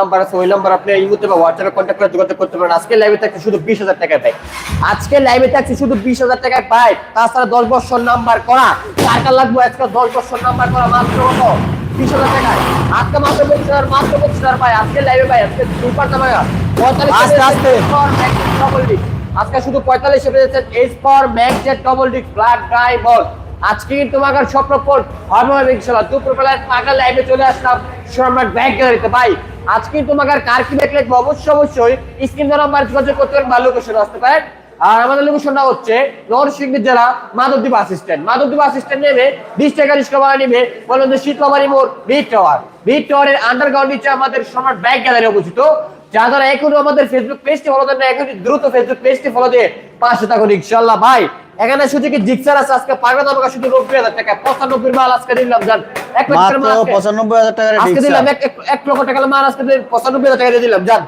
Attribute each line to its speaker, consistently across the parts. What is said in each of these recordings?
Speaker 1: Number আছে ওই number আপনি এই মুহূর্তে বা হোয়াটসঅ্যাপে কন্ট্যাক্ট করে যোগাযোগ করতে পারেন। আজকে লাইভে থাকছে শুধু বিশ হাজার টাকায় ভাই আজকে লাইভে থাকছে শুধু বিশ হাজার টাকায় ভাই তাছাড়া দশ বছর নাম্বার করা। টাকা লাগবে আজকে দশ বছর নাম্বার করা মাত্র কত? বিশ হাজার টাকায়। আজকে মাত্র পঁচিশ হাজার মাত্র পঁচিশ হাজার ভাই। আজকে লাইভে ভাই আজকে সুপার দাম
Speaker 2: আস্তে, আস্তে।
Speaker 1: আজকে শুধু পঁয়তাল্লিশে পেয়েছেন H double disc black diamond আজকে কিন্তু আমার স্বপ্ন ফোন হবে ইনশাল্লাহ দুপুর বেলায় পাকা লাইভে চলে আসলাম সম্রাট ব্যাংক গ্যালারিতে। ভাই, আজকে তোমাকে কার কি দেখলে অবশ্যই অবশ্যই স্ক্রিন নাম্বার যোগাযোগ করতে পারেন বা লোকেশন আসতে পারেন। আর আমাদের লোকেশনটা হচ্ছে নরসিংদী জেলা মাধবদ্বীপ আসিস্ট্যান্ট মাধবদ্বীপ আসিস্ট্যান্ট নেবে, বিশ টাকা রিক্সা ভাড়া নেবে, বলুন যে শীতলাবাড়ি মোড়, বিট টাওয়ার। বিট টাওয়ারের আন্ডারগ্রাউন্ড নিচে আমাদের সম্রাট ব্যাংক গ্যালারি অবস্থিত। যারা এখনও আমাদের ফেসবুক পেজটি ফলো দেন না এখন দ্রুত ফেসবুক পেজটি ফলো দিয়ে পাশে থাকুন ইনশাল্লাহ ভাই এখানে শুধু কি জিক্সার আছে? আজকে পাগলা আমাকে শুধু নব্বই হাজার টাকা। পঁচানব্বই মাল আজকে দিলাম জান। এক
Speaker 2: পঁচানব্বই হাজার টাকার
Speaker 1: আজকে দিলাম এক লক্ষ টাকা মাল আজকে পঁচানব্বই হাজার টাকা দিলাম জান।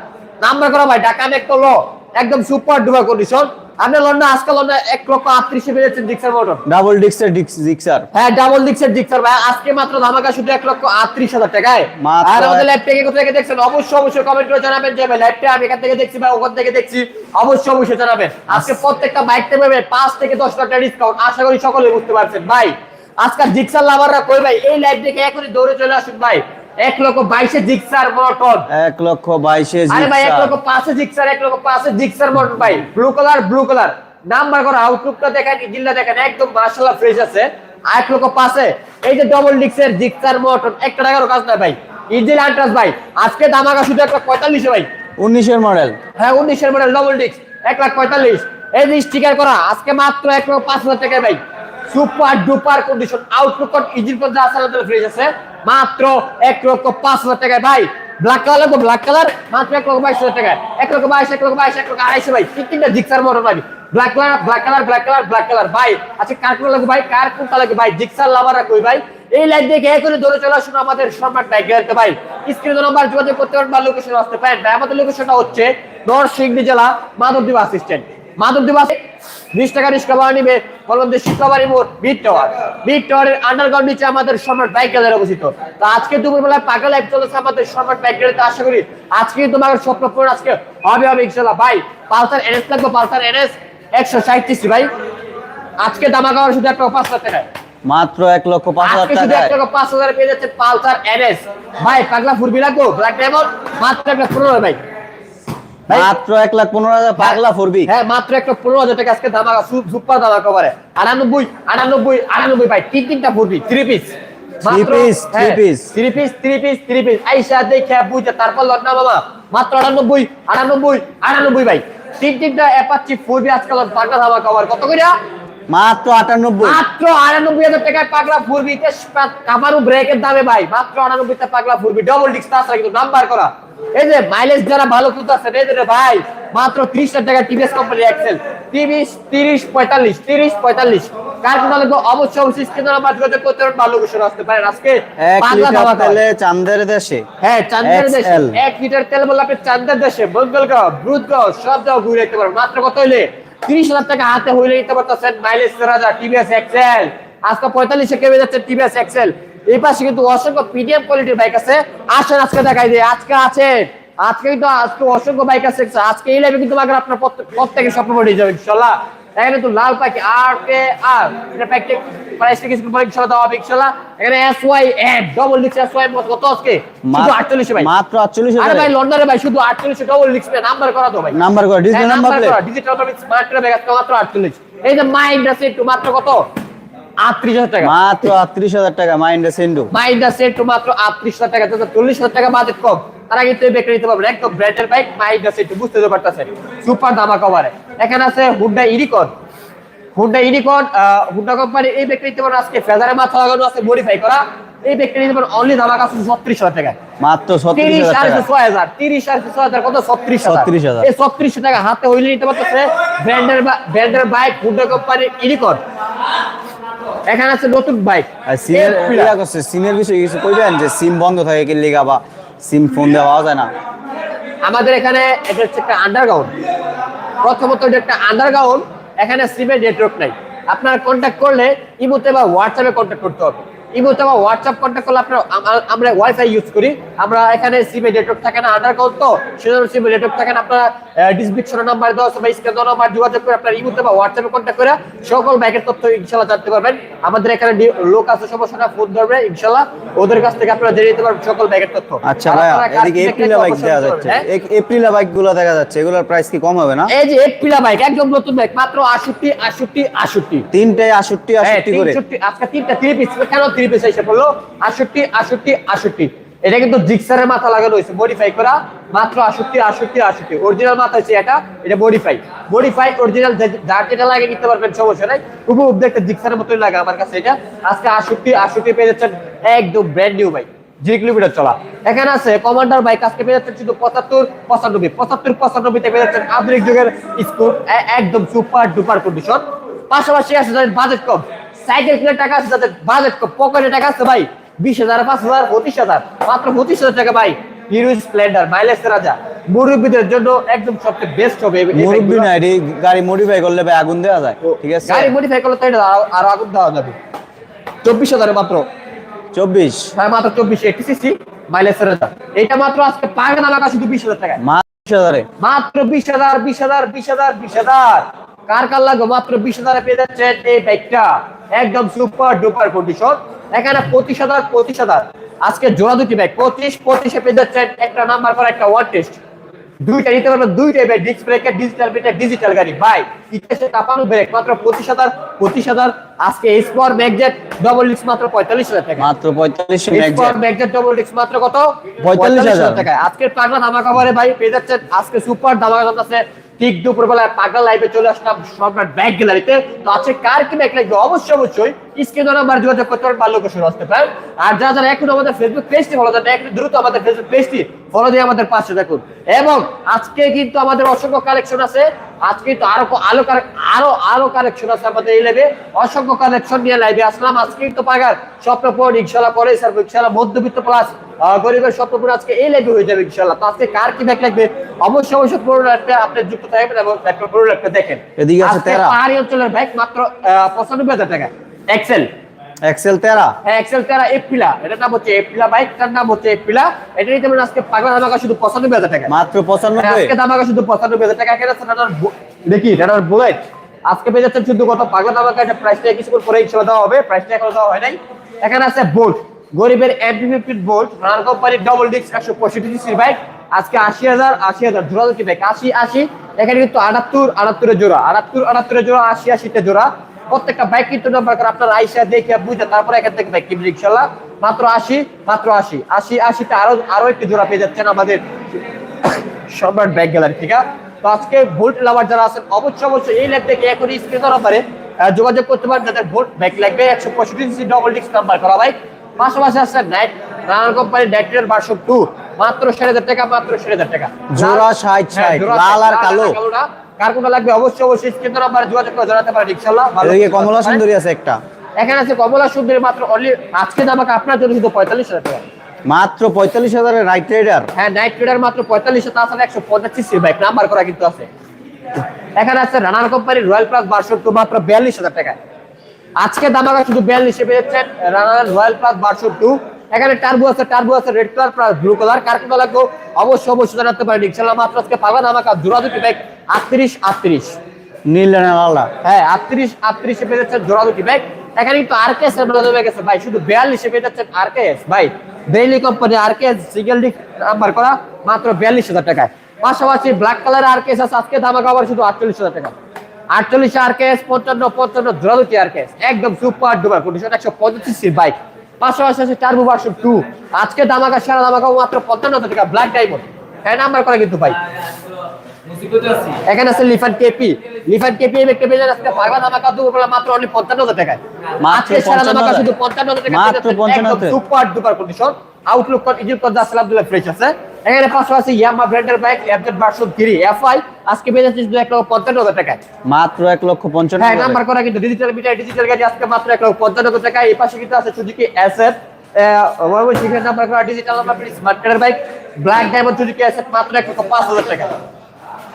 Speaker 1: নাম্বার করা ভাই ঢাকা এক তো লো। একদম সুপার ডুবা কন্ডিশন আপনি লন্ডন আজকে লন্ডন এক লক্ষ আটত্রিশে পেয়েছেন জিক্সার মোটর
Speaker 2: ডাবল ডিক্সের জিক্সার
Speaker 1: হ্যাঁ ডাবল ডিক্সের জিক্সার ভাই আজকে মাত্র ধামাকা শুধু এক লক্ষ আটত্রিশ হাজার টাকায়। আর আমাদের
Speaker 2: এক-
Speaker 1: থেকে কোথা থেকে দেখছেন? অবশ্যই অবশ্যই কমেন্ট করে জানাবেন যে লাইভটা আমি এখান থেকে দেখছি বা ওখান থেকে দেখছি। অবশ্যই অবশ্যই জানাবেন। আজকে প্রত্যেকটা বাইক পাবে পাঁচ থেকে দশ টাকা ডিসকাউন্ট আশা করি সকলে বুঝতে পারছেন। ভাই আজকাল জিক্সার লাভাররা কই ভাই? এই লাইভ দেখে এখনই দৌড়ে চলে আসুন ভাই। এক লক্ষ বাইশে জিক্সার মোটর
Speaker 2: এক লক্ষ বাইশে
Speaker 1: আরে ভাই এক লক্ষ পাঁচে জিক্সার এক লক্ষ পাঁচে জিক্সার মোটর ভাই। Blue colour blue colour number করা আউটলুকটা দেখেন জিল্লা দেখেন একদম মার্শাল্লাহ ফ্রেশ আছে। এক লক্ষ পাঁচে এই যে ডবল ডিক্সের জিক্সার মোটর একটা টাকারও কাজ নাই ভাই। ইজিল আন্ট্রাস ভাই। আজকে দামাকা শুধু এক লাখ পঁয়তাল্লিশে ভাই।
Speaker 2: উনিশের মডেল
Speaker 1: হ্যাঁ উনিশের মডেল ডবল ডিক্স এক লাখ পঁয়তাল্লিশ। এই যে স্টিকার করা আজকে মাত্র এক লক্ষ পাঁচ হাজার টাকায় ভাই। Super duper condition outlook engine পর্যন্ত আসার ফ্রিজ আছে। মাত্র এক লক্ষ পাঁচ হাজার টাকায়, ভাই। ব্ল্যাক কালার লাগবে ব্ল্যাক কালার মাত্র এক লক্ষ বাইশ হাজার টাকায়। এক লক্ষ বাইশ, এক লক্ষ বাইশ, এক লক্ষ আড়াইশো, ভাই। তিন তিনটা জিক্সার মোটর পাবি black colour black colour black colour black colour ভাই। আচ্ছা কার কোন লাগবে, ভাই? কার কোনটা লাগবে, ভাই? জিক্সার লাভাররা কই, ভাই? এই লাইন দেখে এখনই ধরে চলে আসুন আমাদের সম্রাট গ্যারেন্টি ভাই? স্ক্রিনে নাম্বার যোগাযোগ করতে পারেন বা লোকেশন আসতে পারেন। আমাদের লোকেশনটা হচ্ছে নরসিংদী জেলা মাধবদ্বীপ আসিস্ট্যান্ট মাধবদ্বীপ আসে বিশ টাকা রিক্সা ভাড়া নিবে যে শিক্ষাবাড়ি মোড় বিট টাওয়ার বিট টাওয়ারের আন্ডারগ্রাউন্ড নিচে আমাদের সম্রাট বাইক গ্যালারি অবস্থিত। তো আজকে দুপুরবেলায় পাকা লাইভ চলেছে আমাদের সম্রাট বাইক গ্যালারিতে আশা করি আজকে তোমার স্বপ্ন পূরণ আজকে হবে হবে ইনশাল্লাহ ভাই পালসার এনএস লাগবে পালসার এনএস একশো সাঁত্রিশ ভাই। আজকে দামা খাওয়ার শুধু একটা পাঁচ হাজার টাকায়।
Speaker 2: মাত্র এক লক্ষ পাঁচ হাজার
Speaker 1: আজকে শুধু
Speaker 2: টাকায়।
Speaker 1: এক টাকা পাঁচ হাজার পেয়ে যাচ্ছে পালসার এনএস ভাই পাগলা ফুরবি লাগবো ব্ল্যাক ডায়মন্ড মাত্র একটা পনেরো ভাই।
Speaker 2: মাত্র এক লাখ পনেরো হাজার পাগলা ফোরবি।
Speaker 1: হ্যাঁ মাত্র একটা পনেরো হাজার টাকা আজকে দামাকা সুপার দামা কভারে আটানব্বই আটানব্বই আটানব্বই ভাই তিন তিনটা ফোরবি three piece
Speaker 2: three piece।
Speaker 1: Three piece three piece three piece আইসা দেখে বুঝে তারপর লটনা বাবা। মাত্র আটানব্বই আটানব্বই আটানব্বই ভাই। তিন তিনটা অ্যাপাচি ফোরবি আজকাল পাগলা দামা কভার কত করে
Speaker 2: মাত্র আটানব্বই।
Speaker 1: মাত্র টাকায় পাগলা ফুরবি কামারু ব্রেকের দামে ভাই মাত্র আটানব্বই টা পাগলা ফুরবি ডবল ডিস্ক তাছাড়া কিন্তু নাম্বার করা। এই যে মাইলেজ যারা ভালো এই যে ভাই মাত্র ত্রিশ হাজার টাকা টিভিএস এক্সেল তিরিশ তিরিশ পঁয়তাল্লিশ তিরিশ পঁয়তাল্লিশ। কার কোনো লাগবে অবশ্যই অবশ্যই স্ক্রিনে নাম্বার যোগাযোগ করতে পারেন ভালো আসতে পারেন। আজকে পাগলা।
Speaker 2: তেলে চান্দের দেশে।
Speaker 1: হ্যাঁ চান্দের দেশে।
Speaker 2: XL
Speaker 1: এক লিটার তেল বললে আপনি চান্দের দেশে বঙ্গলগাঁও ব্রুদগাঁও সব জায়গা ঘুরে পারেন মাত্র কত হইলে? তিরিশ হাজার টাকা হাতে হইলে নিতে পারতেছেন। মাইলেজ রাজা টিভিএস এক্সেল আজকে পঁয়তাল্লিশে কেমে যাচ্ছে টিভিএস এক্সেল এই পাশে কিন্তু অসংখ্য পিডিএম কোয়ালিটির বাইক আছে। আসেন আজকে দেখাই দিয়ে আজকে আছে। আজকে কিন্তু আজকে অসংখ্য বাইক আছে। আজকে এই লাইভে কিন্তু আপনার প্রত্যেক- প্রত্যেকের স্বপ্ন পড়ে যাবে, ইনশাল্লাহ। এখানে তো লাল পাখি আর কে আর। এটা প্যাকেট প্রাইস কিছু পরে হবে ইনশাল্লাহ এখানে এস ওয়াই এম ডবল লিক্স এস ওয়াই কত আজকে? শুধু আটচল্লিশে ভাই।
Speaker 2: মাত্র আটচল্লিশ
Speaker 1: আরে
Speaker 2: হাজার
Speaker 1: ভাই লন্ডনে ভাই শুধু 48 ডবল নাম্বার করা তো ভাই।
Speaker 2: নাম্বার করা,
Speaker 1: হ্যাঁ,
Speaker 2: number
Speaker 1: ডিজিটাল নাম্বার স্মার্ট করে ব্যাগ মাত্র 48 এই যে মাইন্ড আছে একটু মাত্র কত? 38000 টাকা।
Speaker 2: মাত্র আটত্রিশ হাজার টাকা মাইন্ডে সেন্ডু
Speaker 1: মাইন্ড আছে একটু মাত্র 38000 টাকা তো 40000 টাকা বাজেট কম। তারা কিন্তু এই নিতে পারবেন। একদম ব্র্যান্ডের বাইক মাইন্ড আছে একটু বুঝতে তো পারতেছেন সুপার দামা কভারে এখানে আছে ইরিকন হুন্ডা হুন্ডা কোম্পানি এই ব্যাগটা নিতে পারেন আজকে ফেজারে মাথা লাগানো আছে মডিফাই করা। এই ব্যাগটা নিতে পারেন অনলি আছে ছত্রিশ হাজার টাকা।
Speaker 2: মাত্র
Speaker 1: তিরিশ
Speaker 2: হাজার
Speaker 1: আর
Speaker 2: টাকা।
Speaker 1: ছয় হাজার। তিরিশ আর ছয় হাজার কত? ছত্রিশ
Speaker 2: 36,000
Speaker 1: এই ছত্রিশ টাকা হাতে হইলে নিতে পারতেছে। ব্র্যান্ডের ব্র্যান্ডের বাইক হুন্ডা এখানে আছে নতুন বাইক
Speaker 2: সিমের বিষয়ে কিছু কইবেন? যে সিম বন্ধ থাকে কি লিগা বা সিম ফোন দেওয়া পাওয়া যায় না।
Speaker 1: আমাদের এখানে এটা হচ্ছে একটা আন্ডারগ্রাউন্ড প্রথমত এটা একটা আন্ডারগ্রাউন্ড এখানে সিমের নেটওয়ার্ক নাই। আপনার কন্ট্যাক্ট করলে ইমোতে বা হোয়াটসঅ্যাপে কন্ট্যাক্ট করতে হবে। ইমোতে বা হোয়াটসঅ্যাপ কন্ট্যাক্ট করলে আপনারা আমরা ওয়াইফাই ইউজ করি। আমরা এখানে সিমে নেটওয়ার্ক থাকে না তো সেজন্য সিমে নেটওয়ার্ক থাকে না। আপনারা ডিসক্রিপশনে নাম্বার দেওয়া বা স্ক্রিনে দেওয়া নাম্বার যোগাযোগ করে আপনারা ইমোতে বা হোয়াটসঅ্যাপে কন্ট্যাক্ট করে সকল ব্যাংকের তথ্য ইনশাআল্লাহ জানতে পারবেন। আমাদের এখানে লোক আছে সমস্যা না ফোন ধরবে ইনশাআল্লাহ ওদের কাছ থেকে আপনারা জেনে নিতে পারবেন সকল ব্যাংকের তথ্য।
Speaker 2: আচ্ছা ভাইয়া এদিকে এপ্রিলা বাইক দেখা যাচ্ছে।
Speaker 1: হ্যাঁ?
Speaker 2: এপ্রিলা দেখা যাচ্ছে এগুলোর প্রাইস কি কম হবে না?
Speaker 1: এই যে এপ্রিলা বাইক একদম নতুন বাইক মাত্র আষট্টি আষট্টি আষট্টি।
Speaker 2: তিনটে আষট্টি
Speaker 1: হ্যাঁ,
Speaker 2: আষট্টি করে
Speaker 1: আজকে তিনটা থ্রি পিস কেন এসে পড়ল। এটা কিন্তু জিক্সারের মাথা লাগানো হয়েছে মডিফাই করা। মাত্র অরিজিনাল মাথা হচ্ছে এটা এটা মডিফাই মডিফাই অরিজিনাল যেটা নিতে পারবেন, সমস্যা নাই। জিক্সারের মতোই লাগে আমার কাছে এটা। আজকে পেয়ে যাচ্ছেন একদম ব্র্যান্ড নিউ বাইক কিলোমিটার চলা। এখানে আছে কমান্ডার বাইক আজকে পেয়ে যাচ্ছেন শুধু পঁচাত্তর, পঁচানব্বই। পঁচাত্তর, পঁচানব্বইতে পেয়ে যাচ্ছেন আধুনিক যুগের স্কুট একদম সুপার ডুপার কন্ডিশন পাশাপাশি আছে বাজেট কম। সাইকেল কিনে টাকা আছে যাদের বাজেট পকেটে টাকা আছে ভাই। বিশ হাজার পাঁচ হাজার পঁচিশ হাজার। মাত্র পঁচিশ হাজার টাকা ভাই। হিরো স্প্লেন্ডার মাইলেজ রাজা। মুরব্বীদের জন্য একদম সবচেয়ে বেস্ট হবে এই- এই
Speaker 2: মুরব্বি। না এটি গাড়ি মডিফাই করলে ভাই আগুন দেওয়া যায় ঠিক আছে?
Speaker 1: গাড়ি মডিফাই করলে তো এটা আরো- আগুন দেওয়া যাবে। চব্বিশ হাজারে মাত্র।
Speaker 2: চব্বিশ।
Speaker 1: হ্যাঁ মাত্র চব্বিশ এইটি সিসি মাইলেজ রাজা। এটা মাত্র আজকে পাগনা লাগা শুধু বিশ হাজার টাকায়।
Speaker 2: মাস হাজারে।
Speaker 1: মাত্র বিশ হাজার বিশ হাজার বিশ হাজার বিশ হাজার। কার কার লাগবে? মাত্র বিশ হাজারে পেয়ে যাচ্ছেন এই ব্যাগটা একদম সুপার ডুপার কন্ডিশন এখানে পঁচিশ হাজার পঁচিশ হাজার। আজকে জোড়া দুটি ব্যাগ পঁচিশ, পঁচিশে পেয়ে যাচ্ছেন একটা নাম্বার পর একটা ওয়ান টেস্ট দুইটা নিতে পারবেন দুইটাই ব্যাগ ব্রেক ডিজিটাল ব্রেকের ডিজিটাল গাড়ি। ভাই, ইতিহাসে কাপানো ব্রেক মাত্র পঁচিশ হাজার পঁচিশ হাজার। আজকে স্পর ম্যাগজেট ডবল ডিস্ক মাত্র পঁয়তাল্লিশ হাজার টাকা।
Speaker 2: মাত্র পঁয়তাল্লিশ
Speaker 1: স্পর ম্যাগজেট ডবল ডিস্ক মাত্র কত?
Speaker 2: 45,000
Speaker 1: টাকা। আজকে পাগলা ভাই পেয়ে যাচ্ছেন আজকে সুপার আছে। ঠিক পাগলা লাইভে চলে আসলাম সম্রাট ব্যাগ গ্যালারিতে তো আজকে কার কি ব্যাগ লাগবে? অবশ্যই অবশ্যই স্ক্রিনে নাম্বার যোগাযোগ করতে পারেন বা লোকেশন আসতে পারেন। আর যারা যারা এখন আমাদের ফেসবুক পেজটি ফলো দেন একটু দ্রুত আমাদের ফেসবুক পেজটি ফলো দিয়ে আমাদের পাশে থাকুন। এবং আজকে কিন্তু আমাদের অসংখ্য কালেকশন আছে। আজকে তো আরও আলো আরও আরও কালেকশন আছে আমাদের এই লাইভে অসংখ্য কালেকশন নিয়ে লাইভে আসলাম। আজকে তো পাগার স্বপ্ন পূরণ ইনশাল্লাহ করে স্যার ইনশাল্লাহ মধ্যবিত্ত প্লাস গরিবের স্বপ্ন পূরণ আজকে এই লাইভে হয়ে যাবে ইনশাল্লাহ তো আজকে কার কি ব্যাগ লাগবে? অবশ্যই অবশ্যই পুরো একটা আপনি যুক্ত থাকবেন এবং পুরো একটা দেখেন।
Speaker 2: এদিকে আছে তেরা।
Speaker 1: পাহাড়ি অঞ্চলের ব্যাগ মাত্র পঁচানব্বই হাজার টাকা। এক্সেল
Speaker 2: এক্সেল তেরা।
Speaker 1: হ্যাঁ এক্সেল তেরা এপিলা এটার নাম হচ্ছে এপিলা বাইকটার নাম হচ্ছে এপিলা এটা নিতে আজকে পাগলা ধামাকা শুধু পঁচানব্বই হাজার টাকা।
Speaker 2: মাত্র পঁচানব্বই।
Speaker 1: আজকে ধামাকা শুধু পঁচানব্বই হাজার টাকা। বু- দেখি টাটার বুলেট আজকে পেয়ে যাচ্ছেন শুধু কত পাগলা ধামাকা এটা প্রাইসটা কিছুক্ষণ পরে ইনশাল্লাহ দেওয়া হবে। প্রাইসটা এখনও দেওয়া হয় নাই। এখানে আছে বোল্ট গরিবের এমপি ফিফটিন বোল্ট রানার কোম্পানির ডবল ডিস্ক একশো পঁয়ষট্টি সিসির বাইক আজকে আশি হাজার আশি হাজার। জোড়া দুটি বাইক আশি আশি। এখানে কিন্তু আটাত্তর, আটাত্তরের জোড়া। আটাত্তর, আটাত্তরের জোড়া, আশি, আশিতে জোড়া। প্রত্যেকটা বাইক কিন্তু নাম্বার করে আপনার আইসা দেখে বুঝে তারপরে এখান থেকে বাইক কিনবেন ইনশাল্লাহ মাত্র আশি মাত্র আশি। আশি, আশিতে আরও আরও একটি জোড়া পেয়ে যাচ্ছেন আমাদের সম্রাট ব্যাগ গ্যালারি আছে তো আজকে ভোল্ট লাভার যারা আছেন অবশ্যই অবশ্যই এই ল্যাব থেকে এখনই স্ক্রিন করা পারে যোগাযোগ করতে পারেন যাদের ভোল্ট ব্যাগ লাগবে একশো পঁয়ষট্টি সিসি ডবল ডিস্ক নাম্বার করা ভাই। পাশাপাশি আছে night runner company version two মাত্র ষাট হাজার টাকা মাত্র ষাট হাজার টাকা।
Speaker 2: জোড়া ষাট
Speaker 1: হ্যাঁ,
Speaker 2: ষাট, লাল আর কালো।
Speaker 1: কার কোনটা লাগবে? অবশ্যই অবশ্যই স্ক্রিন নাম্বার যোগাযোগ করে জানাতে পারেন
Speaker 2: এদিকে কমলা। সুন্দরী আছে একটা।
Speaker 1: এখানে আছে কমলা সুন্দরী মাত্র অনলি আজকে দাম আপনার জন্য শুধু পঁয়তাল্লিশ হাজার টাকা।
Speaker 2: মাত্র পঁয়তাল্লিশ হাজারের রাইট রাইডার
Speaker 1: হ্যাঁ নাইট রাইডার মাত্র পঁয়তাল্লিশ তাছাড়া একশো পঞ্চাশ সিসির বাইক নাম্বার করা কিন্তু আছে। এখানে আছে রানার কোম্পানির রয়্যাল প্লাস ভার্সন টু মাত্র বিয়াল্লিশ হাজার টাকা। আজকে দামাকা শুধু বিয়াল্লিশে পেয়েছেন runner royal plus version two এখানে টার্বো আছে টার্বো আছে red colour plus blue colour কার কোনটা লাগবে অবশ্যই অবশ্যই জানাতে পারেন। ইনশাল্লাহ মাত্র আজকে পাবেন আমাকে জোড়া দুটি বাইক আটত্রিশ আটত্রিশ।
Speaker 2: নীল লালটা
Speaker 1: হ্যাঁ আটত্রিশ আটত্রিশে পেয়ে যাচ্ছেন জোড়া দুটি ব্যাগ এখানে কিন্তু আর কে এস ভাই শুধু বিয়াল্লিশে পেয়ে যাচ্ছেন আর কে এস ভাই daily company R K single disc number করা মাত্র বিয়াল্লিশ হাজার টাকায়। পাশাপাশি black colour R K S আজকে দামা খাবার শুধু আটচল্লিশ হাজার টাকা। আটচল্লিশ আর কে এস পঞ্চান্ন পঞ্চান্ন দুটি আর কে একদম সুপার ডুবার কন্ডিশন একশো পঁচিশ বাইক পাশাপাশি আছে টার্বো ভার্সন টু আজকে দামাকা সারা দামাকা মাত্র পঞ্চান্ন হাজার টাকা ব্ল্যাক ডায়মন্ড হ্যাঁ নাম্বার করা কিন্তু ভাই। এখানে আছে লিফান কেপি লিফান কেপি আজকে পাগলা মাত্র অনলি টাকায়।
Speaker 2: মাত্র 55,000
Speaker 1: শুধু টাকা
Speaker 2: মাত্র 55,000
Speaker 1: সুপার ডুপার কন্ডিশন আউটলুক কর ইজিল কর আব্দুল্লাহ ফ্রেশ আছে। এখানে পাশাপাশি ইয়ামা ব্র্যান্ডের বাইক এফজেড ভার্সন 3 এফআই আজকে পেয়ে যাচ্ছে শুধু এক লক্ষ পঞ্চান্ন হাজার টাকায়।
Speaker 2: মাত্র এক লক্ষ পঞ্চান্ন
Speaker 1: হ্যাঁ নাম্বার করা কিন্তু ডিজিটাল মিটার ডিজিটাল গাড়ি আজকে মাত্র এক লক্ষ পঞ্চান্ন হাজার টাকা এই পাশে কিন্তু আছে সুজুকি এসএফ সেখানে নাম্বার করা ডিজিটাল নাম্বার স্মার্ট কার্ডের bike black diamond Suzuki SF মাত্র এক লক্ষ পাঁচ হাজার টাকা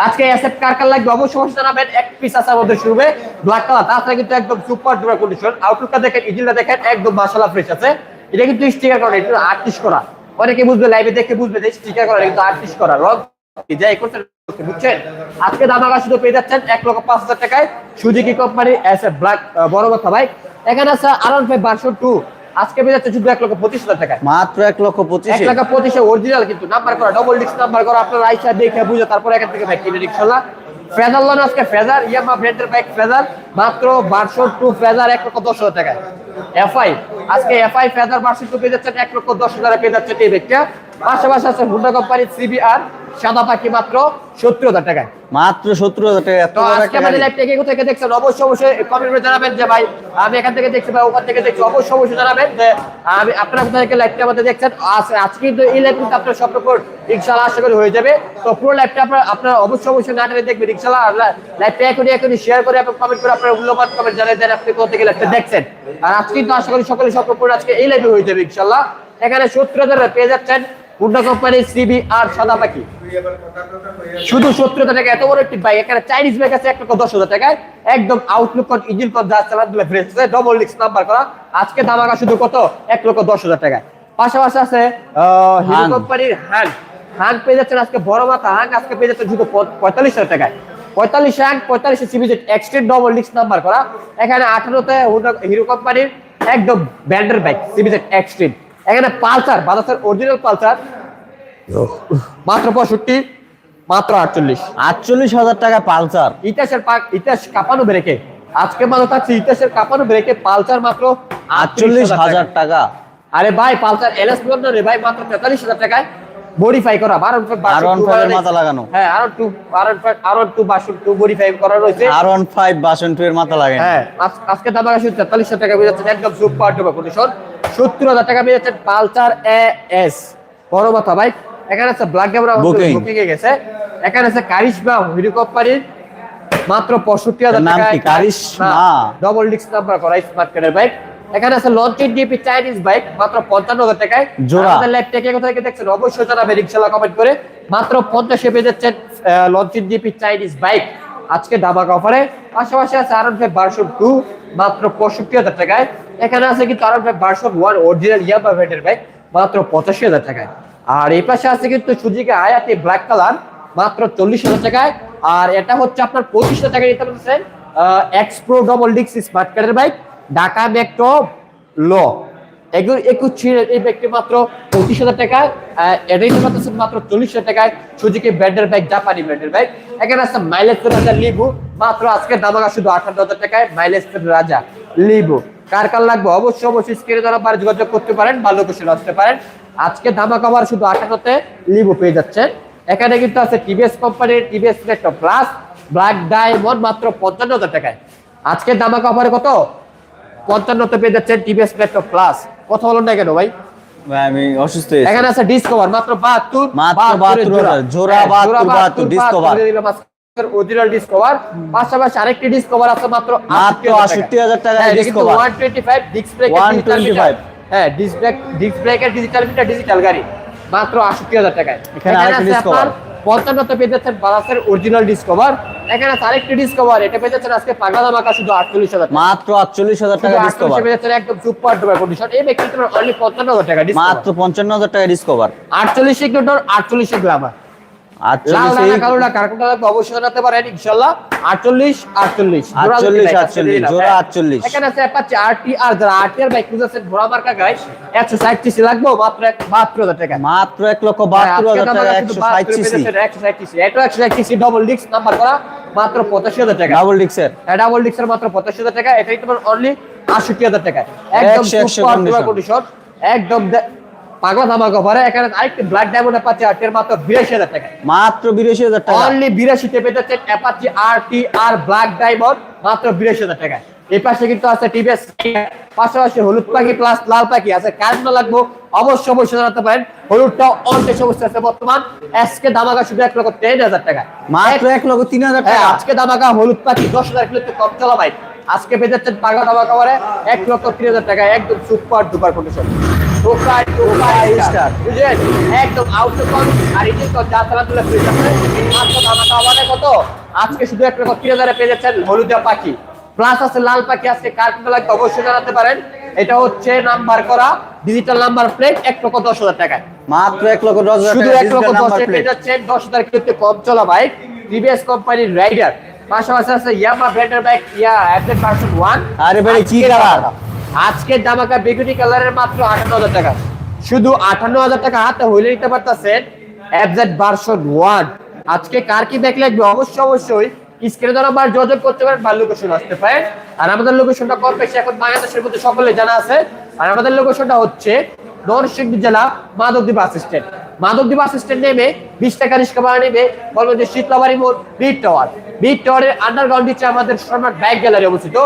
Speaker 1: আজকে কার কার লাগবে জানাবেন। এক পিস আসার মধ্যে শুরুবে ব্ল্যাক কালার কিন্তু একদম সুপার কন্ডিশন আউটলুকটা দেখেন দেখেন, একদম মাশাআল্লাহ ফ্রেশ আছে। এটা কিন্তু স্টিকার করা, এটা আর্টিস্ট করা। অনেকে বুঝবে লাইভে দেখে বুঝবে যে স্টিকার করা কিন্তু আর্টিস্ট করা। রং যাই করতে বুঝছেন? আজকে দাম আগা শুধু পেয়ে যাচ্ছেন এক লক্ষ পাঁচ হাজার টাকায়। সুজুকি কোম্পানি এস ব্ল্যাক বড় কথা ভাই। এখানে আছে আরন ফাইভ ভার্সন টু আজকে পেয়ে যাচ্ছে শুধু এক লক্ষ পঁচিশ হাজার টাকা
Speaker 2: মাত্র এক লক্ষ পঁচিশ
Speaker 1: এক লক্ষ পঁচিশে অরিজিনাল কিন্তু নাম্বার করা ডবল ডিস্ক নাম্বার করা আপনার আইসা দেখে বুঝে তারপরে এখান থেকে ভাই কিনে রিক্সলা ফেজার লোন আজকে ফেজার ইয়ামা ব্র্যান্ডের বাইক ফেজার মাত্র বারশো টু ফেজার এক লক্ষ দশ হাজার টাকায়। এফআই আজকে এফআই ফেজার ভার্সন টু পেয়ে যাচ্ছে এক লক্ষ দশ হাজারে পেয়ে যাচ্ছে এই বাইকটা পাশাপাশি আছে হুন্ডা কোম্পানির সিবিআর সাদা পাখি মাত্র সত্তর হাজার টাকায়।
Speaker 2: মাত্র সত্তর হাজার টাকা
Speaker 1: তো আজকে আমাদের
Speaker 2: গাড়ি।
Speaker 1: লাইভ থেকে দেখছেন? অবশ্যই অবশ্যই কমেন্ট করে জানাবেন যে ভাই আমি এখান থেকে দেখছি বা ওখান থেকে দেখছি অবশ্যই অবশ্যই জানাবেন যে আমি আপনারা কোথা থেকে লাইভটা আমাদের দেখছেন? আজকে কিন্তু এই লাইভ কিন্তু আপনার সব রকম আশা করি হয়ে যাবে। তো পুরো লাইভটা আপনারা আপনারা অবশ্যই অবশ্যই দেখবেন ইনশাআল্লাহ। আর লাইভটা এখনই এখনই শেয়ার করে আপনি কমেন্ট করে আপনার মূল্যবান কমেন্ট জানিয়ে দেন আপনি কোথা থেকে লাইভটা দেখছেন। আর আজকে কিন্তু আশা করি সকলে সব রকম আজকে এই লাইভে হয়ে যাবে ইনশাআল্লাহ। এখানে সত্তর হাজার পেয়ে যাচ্ছেন। হুন্ডা কোম্পানির সিবি আর সাদা পাখি। শুধু সত্তর হাজার টাকা এত বড় একটি বাইক এখানে চাইনিজ বাইক আছে এক লক্ষ দশ হাজার টাকায়। একদম আউটলুক কর ইঞ্জিন কর যা চালান দিলে ফ্রেশ আছে। ডবল ডিস্ক নাম্বার করা। আজকে দামাকা শুধু কত? এক লক্ষ দশ হাজার টাকায়। পাশাপাশি আছে হিরো কোম্পানির হ্যাং হাং পেয়ে যাচ্ছেন আজকে বড় মাথা হাং আজকে পেয়ে যাচ্ছেন শুধু পঁয়তাল্লিশ হাজার টাকায়। পঁয়তাল্লিশ হাং পঁয়তাল্লিশ সিবিজেট ডবল ডিস্ক নাম্বার করা। এখানে আঠারোতে হিরো কোম্পানির একদম ব্যান্ডের বাইক সিবিজেট এক্সট্রিম এখানে পালসার বাজাজের অরিজিনাল পালসার। মাত্র পঁয়ষট্টি মাত্র আটচল্লিশ।
Speaker 2: আটচল্লিশ হাজার টাকা পালসার।
Speaker 1: ইতিহাসের পাক ইতিহাস কাঁপানো ব্রেকে। আজকে মানুষ থাকছে ইতিহাসের কাঁপানো ব্রেকে পালসার মাত্র
Speaker 2: আটচল্লিশ হাজার টাকা।
Speaker 1: আরে ভাই পালসার এলএস না রে ভাই মাত্র তেতাল্লিশ হাজার টাকায়। মডিফাই করা
Speaker 2: আর ওয়ান ফাইভের মাথা লাগানো।
Speaker 1: হ্যাঁ R two R R two version two modify করা রয়েছে।
Speaker 2: R one five version two এর মাথা লাগে
Speaker 1: হ্যাঁ আজকে দাম তেতাল্লিশ টাকা পেয়ে যাচ্ছেন একদম সুপার ডুপার কন্ডিশন সত্তর হাজার টাকা পেয়ে যাচ্ছেন পালসার এ এস বড় মাথা ভাই এখানে আছে ব্ল্যাক ক্যামেরা. বুকিং এ গেছে। এখানে আছে কারিশমা হিরো কোম্পানির মাত্র পঁয়ষট্টি হাজার টাকা? ডবল ডিস্ক নাম্বার করা স্মার্ট কার্ডের বাইক এখানে আছে লঞ্চের ডিপি চাইনিজ বাইক মাত্র পঞ্চান্ন হাজার টাকায়।
Speaker 2: জোড়া।
Speaker 1: আমাদের লাইভ থেকে কোথা থেকে দেখছেন? অবশ্যই জানাবেন ইনশাল্লাহ কমেন্ট করে। মাত্র পঞ্চাশে পেয়ে যাচ্ছেন লঞ্চের ডিপি চাইনিজ বাইক আজকে দাবাক অফারে পাশাপাশি আছে আর ফাইভ ভার্সন টু মাত্র পঁয়ষট্টি হাজার টাকায়। এখানে আছে কিন্তু আর five version one original Yamaha ভেটের bike মাত্র পঁচাশি হাজার টাকায়। আর এই পাশে আছে কিন্তু সুজিকে আয়াতি ব্ল্যাক কালার মাত্র চল্লিশ হাজার টাকায়। আর এটা হচ্ছে আপনার পঁচিশ হাজার টাকা নিতে পারছেন এক্সপ্রো ডবল ডিক্স স্মার্ট কার্ডের বাইক ঢাকা মেট্রো ল এই মাত্র পঁচিশ হাজার টাকায় মাত্র চল্লিশ হাজার টাকায় বাইক জাপানি বাইক এখানে আছে মাইলেজ হাজার লিবু। মাত্র আজকে দামাগা শুধু আঠান্ন হাজার টাকায় রাজা লিবু। কার কার লাগবে? অবশ্যই যোগাযোগ করতে পারেন বা লোকেশন আসতে পারেন। আজকে দামা কভার শুধু আঠান্নতে লিবু পেয়ে যাচ্ছেন এখানে কিন্তু আছে টিভিএস কোম্পানির টিভিএস প্লাস ব্ল্যাক ডায়মন্ড মাত্র পঞ্চান্ন হাজার টাকায়। আজকে দামা কভারে কত? পঞ্চান্নতে পেয়ে যাচ্ছেন টিভিএস মেট্রো প্লাস কথা বলুন না কেন ভাই
Speaker 2: ভাই, আমি অসুস্থ।
Speaker 1: এখানে আছে ডিসকভার মাত্র বাহাত্তর
Speaker 2: মাত্র 72 হাজার। জোড়া
Speaker 1: হ্যাঁ,
Speaker 2: 72,
Speaker 1: বাহাত্তর,
Speaker 2: 72 ডিসকভার।
Speaker 1: অরিজিনাল ডিসকভার পাশাপাশি আরেকটি ডিসকভার আছে মাত্র
Speaker 2: মাত্র 68,000 টাকায়
Speaker 1: হ্যাঁ,
Speaker 2: Discover.
Speaker 1: One twenty five disc brake
Speaker 2: 125
Speaker 1: হ্যাঁ ডিস্ক ব্রেক ডিস্ক ব্রেকের ডিজিটাল মিটার ডিজিটাল গাড়ি মাত্র আটষট্টি হাজার টাকায়
Speaker 2: এখানে আরেকটি ডিসকভার।
Speaker 1: আপনার পঞ্চান্নতে পেয়ে যাচ্ছেন বালাসের অরিজিনাল ডিসকভার এখানে আরেকটি ডিসকভার এটা পেয়ে যাচ্ছেন আজকে পাগলা ধামাকা শুধু আটচল্লিশ হাজার
Speaker 2: মাত্র আটচল্লিশ হাজার টাকা
Speaker 1: 48
Speaker 2: ডিসকভার
Speaker 1: পেয়ে যাচ্ছেন একদম সুপার ডুপার কন্ডিশন এই ব্যক্তি তোমার অনলি পঞ্চান্ন হাজার টাকা
Speaker 2: মাত্র পঞ্চান্ন হাজার টাকা ডিসকভার
Speaker 1: আটচল্লিশ ইগনোটর আটচল্লিশ গ্রামার লাল ডানা কালো ডানা কারখানা লাগবে অবশ্যই জানাতে পারেন ইনশাল্লাহ আটচল্লিশ আটচল্লিশ।
Speaker 2: 48, 48, জোড়া
Speaker 1: হ্যাঁ।
Speaker 2: 48
Speaker 1: এখানে আছে অ্যাপাচি আরটিআর যারা আরটিআর বাইক খুঁজেছেন ঘোড়া মার্কা গাইস একশো ষাট সিসি লাগবে মাত্র এক বাহাত্তর হাজার টাকা।
Speaker 2: মাত্র লক্ষ হাজার টাকা একশো ষাট সিসি
Speaker 1: একশো ষাট সিসি এটা একশো ষাট সিসি ডবল ডিস্ক নাম্বার করা মাত্র পঁচাশি হাজার টাকা।
Speaker 2: ডাবল ডিক্সের
Speaker 1: ডাবল ডিস্কের মাত্র পঁচাশি হাজার টাকা এটাই তোমার অনলি আটষট্টি হাজার টাকা। একদম সুপার কন্ডিশন একদম পাগলা ধামাকা ভরে এখানে আরেকটি ব্ল্যাক ডায়মন্ড আটের মাত্র বিরাশি হাজার টাকা।
Speaker 2: মাত্র বিরাশি হাজার টাকা।
Speaker 1: Only বিরাশিতে Apache R T R black diamond মাত্র বিরাশি হাজার টাকা। এই পাশে কিন্তু আছে টিভিএস পাশাপাশি হলুদ পাখি প্লাস লাল পাখি আছে। লাগবো অবশ্যই অবশ্যই জানাতে পারেন। হলুদটা অনেক সমস্যা আছে বর্তমান। আজকে দামাকা শুধু এক লক্ষ তেইশ হাজার টাকা।
Speaker 2: মাত্র এক লক্ষ তিন হাজার টাকা।
Speaker 1: আজকে দামাকা হলুদ পাখি দশ হাজার কিলো কম চলা ভাই। আজকে পেয়ে যাচ্ছেন পাগা দামাকা এক লক্ষ তিন হাজার টাকা। একদম সুপার ডুপার কন্ডিশন টোকাই টোকাই
Speaker 2: টোকাই
Speaker 1: স্টার
Speaker 2: স্টার।
Speaker 1: বুঝলেন একদম আউট কন আর ইঞ্জিন কন যা চালা তুলে ফ্রিজ আছে মাত্র ধামাকা আওয়ারে কত আজকে শুধু এক লক্ষ তিন হাজারে পেয়ে যাচ্ছেন হলুদিয়া পাখি। প্লাস আছে লাল পাখি আজকে কার লাগবে অবশ্যই জানাতে পারেন। এটা হচ্ছে নাম্বার করা ডিজিটাল নাম্বার প্লেট এক লক্ষ দশ হাজার টাকায়।
Speaker 2: মাত্র এক লক্ষ দশ হাজার
Speaker 1: শুধু এক লক্ষ দশ
Speaker 2: plate।
Speaker 1: দশ হাজার কিলোতে কম চলা বাইক টিভিএস কোম্পানির রাইডার পাশাপাশি আছে ইয়ামা ব্র্যান্ডের বাইক ইয়া অ্যাপডেট ভার্সন ওয়ান
Speaker 2: আরে ভাই, কি কালার?
Speaker 1: আজকের দামাকা বেগুনি কালারের মাত্র আটান্ন হাজার টাকা। শুধু আটান্ন হাজার টাকা হাতে হইলে নিতে পারতেছেন আজকে কার কি ব্যাগ লাগবে? অবশ্যই অবশ্যই লোকেশন আমাদের লোকেশনটা কম বেশি এখন বাংলাদেশের সকলে জানা আছে। আর আমাদের হচ্ছে নরসিংদী জেলা নেমে বিশ টাকা টাওয়ার। টাওয়ারের আন্ডারগ্রাউন্ড আমাদের ব্যাগ গ্যালারি অবস্থিত।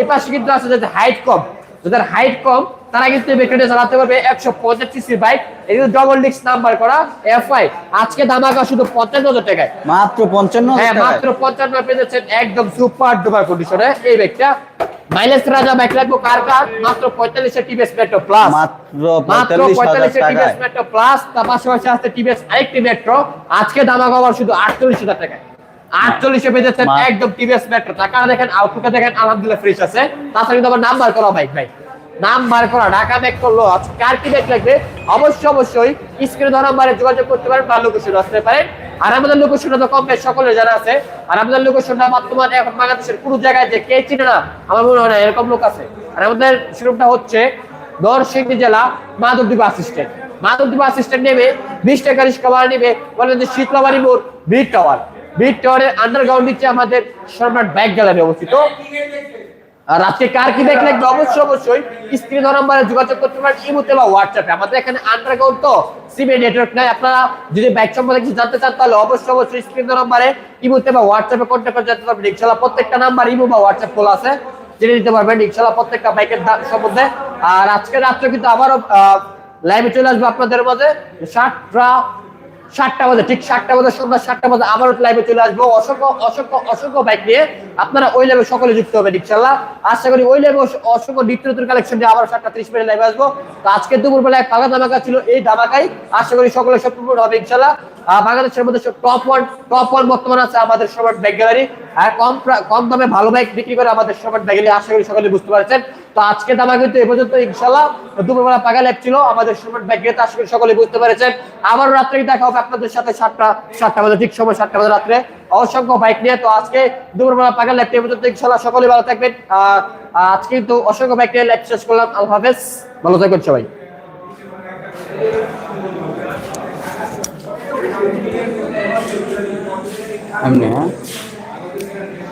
Speaker 1: এই পাশে কিন্তু আছে হাইট কম। যাদের হাইট কম তারা কিন্তু বেকারে চালাতে পারবে একশো পঞ্চাশ CC bike double disc number করা এফআই আজকে দামাকা শুধু পঞ্চান্ন হাজার টাকায়।
Speaker 2: মাত্র পঞ্চান্ন
Speaker 1: হ্যাঁ মাত্র। পঞ্চান্ন পেয়ে যাচ্ছেন একদম সুপার ডুপার কন্ডিশনে এই বাইকটা মাইলেজ রাজা বাইক লাগবে কার কার? মাত্র পঁয়তাল্লিশের টিভিএস মেট্রো প্লাস
Speaker 2: মাত্র পঁয়তাল্লিশ
Speaker 1: টিভিএস মেট্রো প্লাস তার পাশাপাশি আছে টিভিএস আরেকটি মেট্রো আজকে দামা কমার শুধু আটচল্লিশ হাজার টাকায়। আটচল্লিশে পেয়ে যাচ্ছেন একদম টিভিএস মেট্রো টাকা দেখেন আউটলুকে দেখেন আলহামদুলিল্লাহ ফ্রেশ আছে। তাছাড়া কিন্তু আবার নাম্বার করা বাইক ভাই নাম্বার করা ঢাকা ব্যাগ করল। কার কি ব্যাগ লাগবে? অবশ্যই অবশ্যই স্ক্রিনে ধরা নাম্বারে যোগাযোগ করতে পারেন বা লোকেশন আসতে পারেন। আর আমাদের লোকেশনটা তো কম বেশ জানা আছে। আর আমাদের লোকেশনটা বর্তমানে এখন বাংলাদেশের কোনো জায়গায় যে কে চিনে না আমার মনে হয় না এরকম লোক আছে। আর আমাদের শোরুমটা হচ্ছে নরসিংদী জেলা Madhabdi bus stand. Bus stand নেবে বিশ টাকা রিক্সা ভাড়া নেবে বলেন যে শীতলাবাড়ি মোড় বিট টাওয়ার বিট আন্ডারগ্রাউন্ড নিচে আমাদের সম্রাট ব্যাগ গ্যালারি অবস্থিত। আর আজকে কার কি লাগবে? অবশ্যই অবশ্যই। স্ক্রিন নাম্বারে যোগাযোগ করতে পারেন ইমোতে বা হোয়াটসঅ্যাপে আমাদের এখানে আন্ডারগ্রাউন্ড তো সিমে নেটওয়ার্ক নাই। আপনারা যদি ব্যাগ সম্বন্ধে কিছু জানতে চান, তাহলে অবশ্যই অবশ্যই স্ক্রিন নাম্বারে ইমোতে বা হোয়াটসঅ্যাপে কন্ট্যাক্ট করে জানতে পারবেন। ইনশাআল্লাহ প্রত্যেকটা নাম্বার ইমো বা হোয়াটসঅ্যাপ খোলা আছে। জেনে নিতে পারবেন ইনশাআল্লাহ প্রত্যেকটা বাইকের দাম সম্বন্ধে। আর আজকে রাত্রে কিন্তু আবারও লাইভে চলে আসবে আপনাদের মাঝে। সাতটা সাতটা বাজে, ঠিক সাতটা বাজে, সন্ধ্যা সাতটা বাজে আবারও লাইভে চলে আসব। অসংখ্য অসংখ্য অসংখ্য বাইক নিয়ে আপনারা ওই লাইভে সকলে যুক্ত হবেন ইনশাল্লাহ আশা করি ওই লাইভে অসংখ্য নিত্য নতুন কালেকশন দিয়ে আবার সাতটা ত্রিশ মিনিট লাইভে আসব। তো আজকে দুপুর বেলা এক পাকা ধামাকা ছিল, এই ধামাকাই আশা করি সকলে সব হবে ইনশাল্লাহ বাংলাদেশের মধ্যে টপ ওয়ান টপ ওয়ান বর্তমানে আছে আমাদের সবার ব্যাগ গ্যালারি আর কম কম দামে ভালো বাইক বিক্রি করে আমাদের সবার ব্যাগ গ্যালারি আশা করি সকলে বুঝতে পারছেন। তো আজকে দামা কিন্তু এ পর্যন্ত ইনশাল্লাহ দুপুরবেলা পাকা ল্যাব ছিল, আমাদের সবার ব্যাগ গ্যালারিতে আশা করি সকলে বুঝতে পেরেছেন। আবার রাত্রে দেখা হবে আপনাদের সাথে সাতটা সাতটা বাজে, ঠিক সময় সাতটা বাজে রাত্রে। অসংখ্য বাইক নিয়ে, তো আজকে দুপুরবেলা পাকা ল্যাবটি এ পর্যন্ত ইনশাল্লাহ সকলে ভালো থাকবেন। আজকে কিন্তু অসংখ্য বাইক নিয়ে ল্যাব শেষ করলাম। আল্লাহ হাফেজ। ভালো থাকবেন সবাই।
Speaker 2: এমনি হ্যাঁ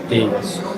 Speaker 2: ঠিক আছে